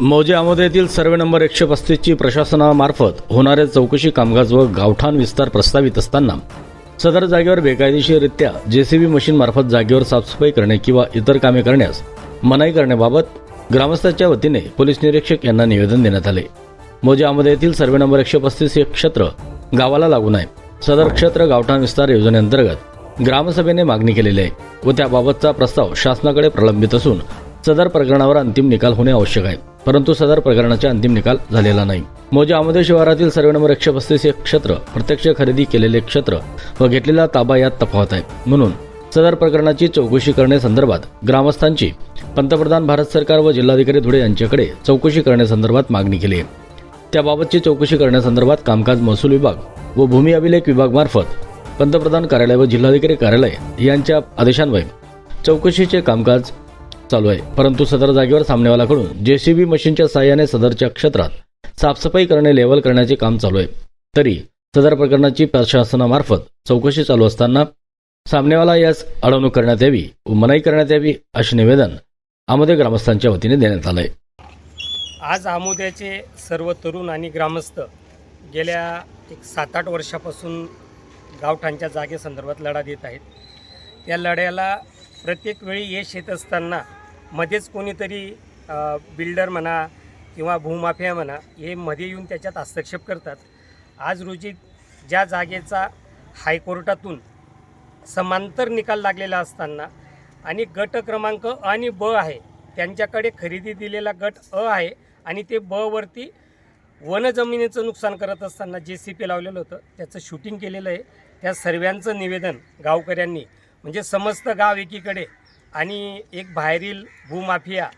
मौजे आमोद येथील survey number एकशे पस्तीसची प्रशासनामार्फत होणाऱ्या चौकशी कामकाज व गावठाण विस्तार प्रस्तावित असताना सदर जागेवर बेकायदेशीररित्या जेसीबी मशीन मार्फत जागेवर साफसफाई करणे किंवा इतर कामे करण्यास मनाई करण्याबाबत ग्रामस्थांच्या वतीने पोलीस निरीक्षक यांना निवेदन देण्यात आले. मौजे आमोद येथील सर्वे नंबर एकशे पस्तीस हे क्षेत्र गावाला लागून आहे सदर क्षेत्र गावठाण विस्तार योजनेअंतर्गत ग्रामसभेने मागणी केलेली आहे व त्याबाबतचा प्रस्ताव शासनाकडे प्रलंबित असून सदर प्रकरणावर अंतिम निकाल होणे आवश्यक आहे. परंतु सदर प्रकरणाचा अंतिम निकाल झालेला नाही. मोजे आमदे शिवारातील सर्वे नंबर एकशे पस्तीस हे क्षेत्र प्रत्यक्ष खरेदी केलेले क्षेत्र व घेतलेला ताबा यात तफावत आहे. म्हणून सदर प्रकरणाची चौकशी करण्यासंदर्भात ग्रामस्थांची पंतप्रधान भारत सरकार व जिल्हाधिकारी धुळे यांच्याकडे चौकशी करण्यासंदर्भात मागणी केली आहे. त्याबाबतची चौकशी करण्यासंदर्भात कामकाज महसूल विभाग व भूमी अभिलेख विभागमार्फत पंतप्रधान कार्यालय व जिल्हाधिकारी कार्यालय यांच्या आदेशान्वये चौकशीचे कामकाज चालू आहे. परंतु सदर जागेवर सामनेवालाकडून जेसीबी मशीनच्या साहाय्याने सदरच्या क्षेत्रात साफसफाई करणे लेवल करण्याचे काम चालू आहे. तरी सदर प्रकरणाची प्रशासनामार्फत चौकशी चालू असताना सामनेवाला यास अडवणूक करण्यात यावी व मनाई करण्यात यावी असे निवेदन आमोदे ग्रामस्थांच्या वतीने देण्यात आलं आहे आज आमोद्याचे सर्व तरुण आणि ग्रामस्थ गेल्या एक सात आठ वर्षापासून गावठाणच्या जागेसंदर्भात लढा देत आहेत. या लढ्याला प्रत्येक वेळी यश येत असताना मध्येच कोणीतरी बिल्डर म्हणा किंवा भूमाफिया म्हणा हे मध्ये येऊन त्याच्यात हस्तक्षेप करतात. आज रोजी ज्या जागेचा हायकोर्टातून समांतर निकाल लागलेला असताना आणि गट क्रमांक अ आणि ब आहे त्यांच्याकडे खरेदी दिलेला गट अ आहे आणि ते ब वरती वनजमिनीचं नुकसान करत असताना जे सी पी लावलेलं होतं त्याचं शूटिंग केलेलं आहे. त्या सर्वांचं निवेदन गावकऱ्यांनी म्हणजे समस्त गाव एकीकडे आणि एक बाहेरील भूमाफिया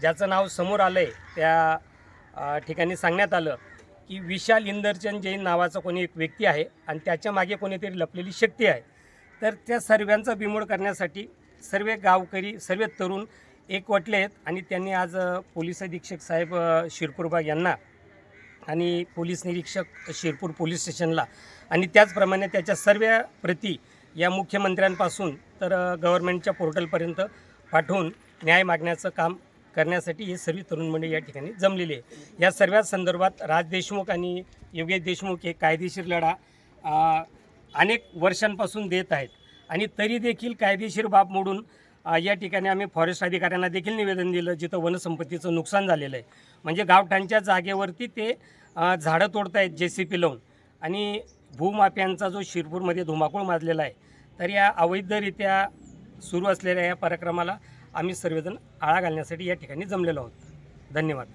ज्याचं नाव समोर आलं आहे त्या ठिकाणी सांगण्यात आलं की विशाल इंदरचंद जैन नावाचा कोणी एक व्यक्ती आहे आणि त्याच्यामागे कोणीतरी लपलेली शक्ती आहे. तर त्या सर्वांचा बिमोड करण्यासाठी सर्व गावकरी सर्व तरुण एकवटले आहेत आणि त्यांनी आज पोलीस अधीक्षक साहेब शिरपूरबाग शिरपूर यांना आणि पोलीस निरीक्षक शिरपूर पोलीस स्टेशनला आणि त्याचप्रमाणे त्याच्या सर्व प्रती या मुख्यमंत्र्यांपासून तर गव्हर्नमेंटच्या पोर्टलपर्यंत पाठवून न्याय मागण्याचं काम करण्यासाठी ही सर्व तरुण मंडळी या ठिकाणी जमलेली आहे. या सर्व संदर्भात राज देशमुख आणि योगेश देशमुख हे कायदेशीर लढा अनेक वर्षांपासून देत आहेत. आणि तरी देखील कायदेशीर बाब मोडून या ठिकाणी आम्ही फॉरेस्ट अधिकाऱ्यांना देखील निवेदन दिलं जिथं वनसंपत्तीचं नुकसान झालेलं आहे. म्हणजे गावठाणच्या जागेवरती ते झाडं झाडं तोडतायत जे सी पी लावून. आणि भूमाफ्यांचा जो शिरपूरमध्ये धुमाकूळ माजलेला आहे तर या अवैधरित्या सुरू असलेल्या या पराक्रमाला आम्ही सर्वजण आळा घालण्यासाठी या ठिकाणी जमलेलो आहोत. धन्यवाद.